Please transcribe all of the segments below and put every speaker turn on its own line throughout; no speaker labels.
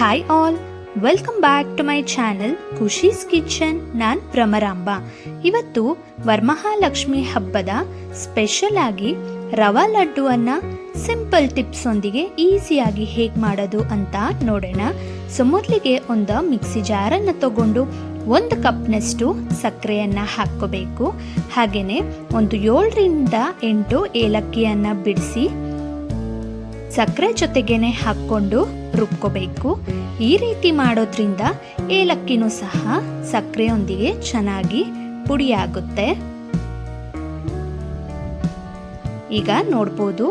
Hi all welcome back to my channel Khushi's kitchen ನಾನು ಭ್ರಮರಾಂಬ ಇವತ್ತು ವರಮಹಾಲಕ್ಷ್ಮಿ ಹಬ್ಬದ ಸ್ಪೆಷಲ್ ಆಗಿ ರವಾ ಲಡ್ಡುವನ್ನು ಸಿಂಪಲ್ ಟಿಪ್ಸ್ ಒಂದಿಗೆ ಈಸಿಯಾಗಿ ಹೇಗೆ ಮಾಡೋದು ಅಂತ ನೋಡೋಣ. ಸೊ ಮೊದಲಿಗೆ ಒಂದು ಮಿಕ್ಸಿ ಜಾರನ್ನು ತಗೊಂಡು ಒಂದು ಕಪ್ನಷ್ಟು ಸಕ್ಕರೆಯನ್ನು ಹಾಕ್ಕೋಬೇಕು. ಹಾಗೆಯೇ ಒಂದು ಏಳರಿಂದ ಎಂಟು ಏಲಕ್ಕಿಯನ್ನು ಬಿಡಿಸಿ ಸಕ್ಕರೆ ಜೊತೆಗೇನೆ ಹಾಕ್ಕೊಂಡು ರುಬ್ಕೋಬೇಕು. ಈ ರೀತಿ ಮಾಡೋದ್ರಿಂದ ಏಲಕ್ಕಿನೂ ಸಹ ಸಕ್ಕರೆಯೊಂದಿಗೆ ಚೆನ್ನಾಗಿ ಪುಡಿಯಾಗುತ್ತೆ. ಈಗ ನೋಡ್ಬೋದು,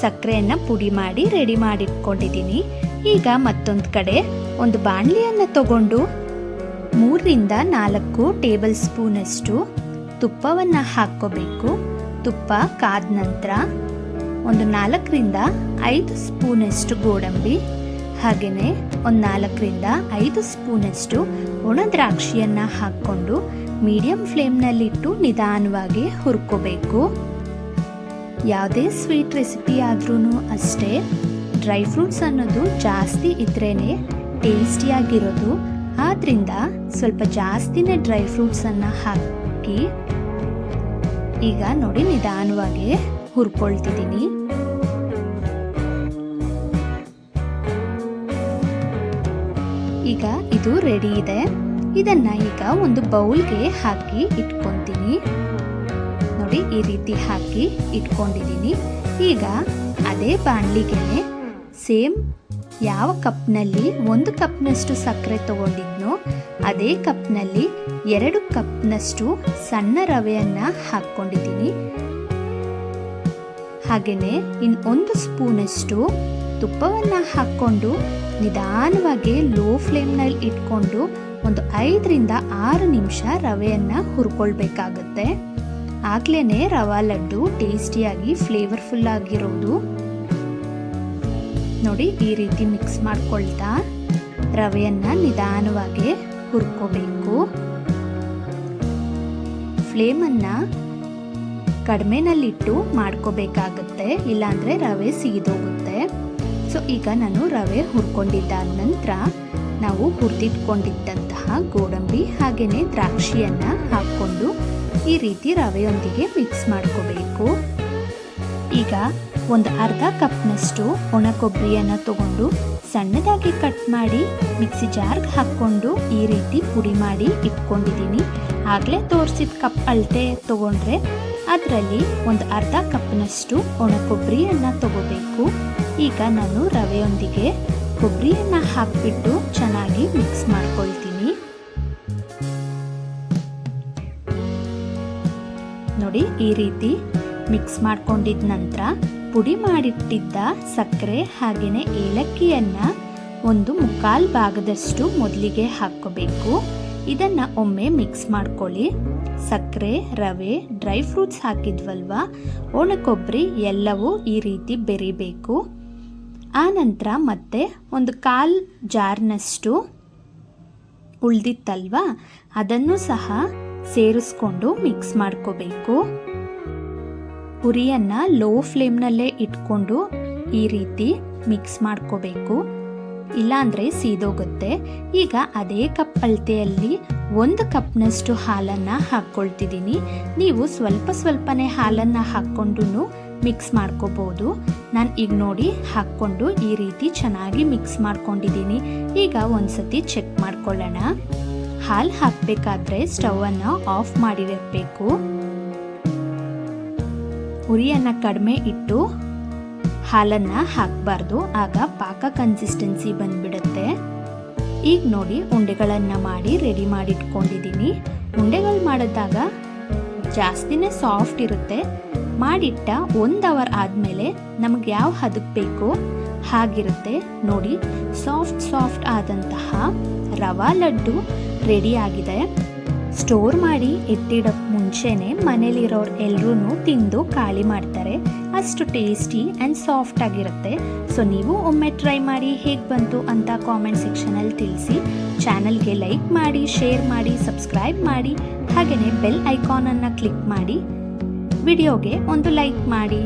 ಸಕ್ಕರೆಯನ್ನು ಪುಡಿ ಮಾಡಿ ರೆಡಿ ಮಾಡಿಟ್ಕೊಂಡಿದ್ದೀನಿ. ಈಗ ಮತ್ತೊಂದು ಕಡೆ ಒಂದು ಬಾಣಲಿಯನ್ನು ತಗೊಂಡು ಮೂರರಿಂದ ನಾಲ್ಕು ಟೇಬಲ್ ಸ್ಪೂನಷ್ಟು ತುಪ್ಪವನ್ನು ಹಾಕ್ಕೋಬೇಕು. ತುಪ್ಪ ಕಾದ ನಂತರ ಒಂದು ನಾಲ್ಕರಿಂದ ಐದು ಸ್ಪೂನಷ್ಟು ಗೋಡಂಬಿ, ಹಾಗೆಯೇ ಒಂದು ನಾಲ್ಕರಿಂದ ಐದು ಸ್ಪೂನಷ್ಟು ಒಣ ದ್ರಾಕ್ಷಿಯನ್ನು ಹಾಕ್ಕೊಂಡು ಮೀಡಿಯಂ ಫ್ಲೇಮ್ನಲ್ಲಿಟ್ಟು ನಿಧಾನವಾಗಿ ಹುರ್ಕೋಬೇಕು. ಯಾವುದೇ ಸ್ವೀಟ್ ರೆಸಿಪಿ ಆದ್ರೂ ಅಷ್ಟೇ, ಡ್ರೈ ಫ್ರೂಟ್ಸ್ ಅನ್ನೋದು ಜಾಸ್ತಿ ಇದ್ರೇ ಟೇಸ್ಟಿಯಾಗಿರೋದು. ಆದ್ದರಿಂದ ಸ್ವಲ್ಪ ಜಾಸ್ತಿನೇ ಡ್ರೈ ಫ್ರೂಟ್ಸನ್ನು ಹಾಕಿ, ಈಗ ನೋಡಿ ನಿಧಾನವಾಗಿ ಹುರ್ಕೊಳ್ತಿದ್ದೀನಿ. ಈಗ ಇದು ರೆಡಿ ಇದೆ. ಇದನ್ನ ಈಗ ಒಂದು ಬೌಲ್ಗೆ ಹಾಕಿ ಇಟ್ಕೊತೀನಿ. ನೋಡಿ, ಈ ರೀತಿ ಹಾಕಿ ಇಟ್ಕೊಂಡಿದ್ದೀನಿ. ಈಗ ಅದೇ ಬಾಣಲಿಗೆ ಸೇಮ್ ಯಾವ ಕಪ್ನಲ್ಲಿ ಒಂದು ಕಪ್ನಷ್ಟು ಸಕ್ಕರೆ ತಗೊಂಡಿದ್ನೋ, ಅದೇ ಕಪ್ನಲ್ಲಿ ಎರಡು ಕಪ್ನಷ್ಟು ಸಣ್ಣ ರವೆಯನ್ನು ಹಾಕ್ಕೊಂಡಿದ್ದೀನಿ ಹಾಗೆಯೇ ಇನ್ನು ಒಂದು ಸ್ಪೂನಷ್ಟು ತುಪ್ಪವನ್ನು ಹಾಕ್ಕೊಂಡು ನಿಧಾನವಾಗಿ ಲೋ ಫ್ಲೇಮ್ನಲ್ಲಿ ಇಟ್ಕೊಂಡು ಒಂದು ಐದರಿಂದ ಆರು ನಿಮಿಷ ರವೆಯನ್ನು ಹುರ್ಕೊಳ್ಬೇಕಾಗತ್ತೆ. ಆಗ್ಲೇ ರವಾ ಲಡ್ಡು ಟೇಸ್ಟಿಯಾಗಿ ಫ್ಲೇವರ್ಫುಲ್ ಆಗಿರೋದು. ನೋಡಿ ಈ ರೀತಿ ಮಿಕ್ಸ್ ಮಾಡ್ಕೊಳ್ತಾ ರವೆಯನ್ನು ನಿಧಾನವಾಗಿ ಹುರ್ಕೋಬೇಕು. ಫ್ಲೇಮನ್ನು ಕಡಿಮೆನಲ್ಲಿಟ್ಟು ಮಾಡ್ಕೋಬೇಕಾಗುತ್ತೆ, ಇಲ್ಲಾಂದರೆ ರವೆ ಸೀದೋಗುತ್ತೆ. ಸೊ ಈಗ ನಾನು ರವೆ ಹುರ್ಕೊಂಡಿದ್ದಾದ ನಂತರ ನಾವು ಹುರಿದಿಟ್ಕೊಂಡಿದ್ದಂತಹ ಗೋಡಂಬಿ ಹಾಗೆಯೇ ದ್ರಾಕ್ಷಿಯನ್ನು ಹಾಕ್ಕೊಂಡು ಈ ರೀತಿ ರವೆಯೊಂದಿಗೆ ಮಿಕ್ಸ್ ಮಾಡ್ಕೋಬೇಕು. ಈಗ ಒಂದು ಅರ್ಧ ಕಪ್ನಷ್ಟು ಒಣ ಕೊಬ್ಬರಿಯನ್ನು ತಗೊಂಡು ಸಣ್ಣದಾಗಿ ಕಟ್ ಮಾಡಿ ಮಿಕ್ಸಿ ಜಾರ್ಗೆ ಹಾಕ್ಕೊಂಡು ಈ ರೀತಿ ಪುಡಿ ಮಾಡಿ ಇಟ್ಕೊಂಡಿದ್ದೀನಿ. ಆಗಲೇ ತೋರಿಸಿದ ಕಪ್ ಅಳತೆ ತಗೊಂಡ್ರೆ ಅದರಲ್ಲಿ ಒಂದು ಅರ್ಧ ಕಪ್ನಷ್ಟು ಒಣ ಕೊಬ್ಬರಿಯನ್ನು ತಗೋಬೇಕು. ಈಗ ನಾನು ರವೆಯೊಂದಿಗೆ ಕೊಬ್ಬರಿಯನ್ನು ಹಾಕಿಬಿಟ್ಟು ಚೆನ್ನಾಗಿ ಮಿಕ್ಸ್ ಮಾಡ್ಕೊಳ್ತೀನಿ. ನೋಡಿ, ಈ ರೀತಿ ಮಿಕ್ಸ್ ಮಾಡ್ಕೊಂಡಿದ ನಂತರ ಪುಡಿ ಮಾಡಿಟ್ಟಿದ್ದ ಸಕ್ಕರೆ ಹಾಗೆಯೇ ಏಲಕ್ಕಿಯನ್ನು ಒಂದು ಮುಕ್ಕಾಲು ಭಾಗದಷ್ಟು ಮೊದಲಿಗೆ ಹಾಕ್ಕೋಬೇಕು. ಇದನ್ನು ಒಮ್ಮೆ ಮಿಕ್ಸ್ ಮಾಡ್ಕೊಳ್ಳಿ. ಸಕ್ಕರೆ, ರವೆ ಡ್ರೈ ಫ್ರೂಟ್ಸ್ ಹಾಕಿದ್ವಲ್ವಾ? ಒಣ ಕೊಬ್ಬರಿ ಎಲ್ಲವೂ ಈ ರೀತಿ ಬೆರಿಬೇಕು. ಆನಂತರ ನಂತರ ಮತ್ತೆ ಒಂದು ಕಾಲು ಜಾರ್ನಷ್ಟು ಉಳ್ದಿತ್ತಲ್ವಾ? ಅದನ್ನು ಸಹ ಸೇರಿಸ್ಕೊಂಡು ಮಿಕ್ಸ್ ಮಾಡ್ಕೋಬೇಕು. ಉರಿಯನ್ನು ಲೋ ಫ್ಲೇಮ್ನಲ್ಲೇ ಇಟ್ಕೊಂಡು ಈ ರೀತಿ ಮಿಕ್ಸ್ ಮಾಡ್ಕೋಬೇಕು. ಇಲ್ಲಾಂದರೆ ಸೀದೋಗುತ್ತೆ. ಈಗ ಅದೇ ಕಪ್ ಅಳತೆಯಲ್ಲಿ ಒಂದು ಕಪ್ನಷ್ಟು ಹಾಲನ್ನು ಹಾಕ್ಕೊಳ್ತಿದ್ದೀನಿ. ನೀವು ಸ್ವಲ್ಪ ಸ್ವಲ್ಪನೇ ಹಾಲನ್ನು ಹಾಕ್ಕೊಂಡು ಮಿಕ್ಸ್ ಮಾಡ್ಕೋಬೋದು. ನಾನು ಈಗ ನೋಡಿ ಹಾಕ್ಕೊಂಡು ಈ ರೀತಿ ಚೆನ್ನಾಗಿ ಮಿಕ್ಸ್ ಮಾಡ್ಕೊಂಡಿದ್ದೀನಿ. ಈಗ ಒಂದ್ಸತಿ ಚೆಕ್ ಮಾಡ್ಕೊಳ್ಳೋಣ. ಹಾಲು ಹಾಕಬೇಕಾದ್ರೆ ಸ್ಟವನ್ನು ಆಫ್ ಮಾಡಿರಬೇಕು. ಉರಿಯನ್ನು ಕಡಿಮೆ ಇಟ್ಟು ಹಾಲನ್ನು ಹಾಕಬಾರ್ದು, ಆಗ ಪಾಕ ಕನ್ಸಿಸ್ಟೆನ್ಸಿ ಬಂದ್ಬಿಡುತ್ತೆ. ಈಗ ನೋಡಿ, ಉಂಡೆಗಳನ್ನು ಮಾಡಿ ರೆಡಿ ಮಾಡಿ ಇಟ್ಕೊಂಡಿದ್ದೀನಿ ಉಂಡೆಗಳು ಮಾಡಿದಾಗ ಜಾಸ್ತಿನೇ ಸಾಫ್ಟ್ ಇರುತ್ತೆ. ಮಾಡಿಟ್ಟ ಒಂದು ಅವರ್ ಆದಮೇಲೆ ನಮಗೆ ಯಾವ ಹದಕ್ಕೆ ಬೇಕೋ ಹಾಗಿರುತ್ತೆ. ನೋಡಿ ಸಾಫ್ಟ್ ಸಾಫ್ಟ್ ಆದಂತಹ ರವಾ ಲಡ್ಡು ರೆಡಿ ಆಗಿದೆ. ಸ್ಟೋರ್ ಮಾಡಿ ಎತ್ತಿಡೋಕ್ಕೆ ಮುಂಚೆನೆ ಮನೇಲಿರೋರು ಎಲ್ಲರೂ ತಿಂದು ಖಾಲಿ ಮಾಡ್ತಾರೆ. ಅಷ್ಟು ಟೇಸ್ಟಿ ಆ್ಯಂಡ್ ಸಾಫ್ಟ್ ಆಗಿರುತ್ತೆ. ಸೊ ನೀವು ಒಮ್ಮೆ ಟ್ರೈ ಮಾಡಿ ಹೇಗೆ ಬಂತು ಅಂತ ಕಾಮೆಂಟ್ ಸೆಕ್ಷನಲ್ಲಿ ತಿಳಿಸಿ. ಚಾನಲ್ಗೆ ಲೈಕ್ ಮಾಡಿ, ಶೇರ್ ಮಾಡಿ, ಸಬ್ಸ್ಕ್ರೈಬ್ ಮಾಡಿ. ಹಾಗೆಯೇ ಬೆಲ್ ಐಕಾನನ್ನು ಕ್ಲಿಕ್ ಮಾಡಿ. ವಿಡಿಯೋಗೆ ಒಂದು ಲೈಕ್ ಮಾಡಿ.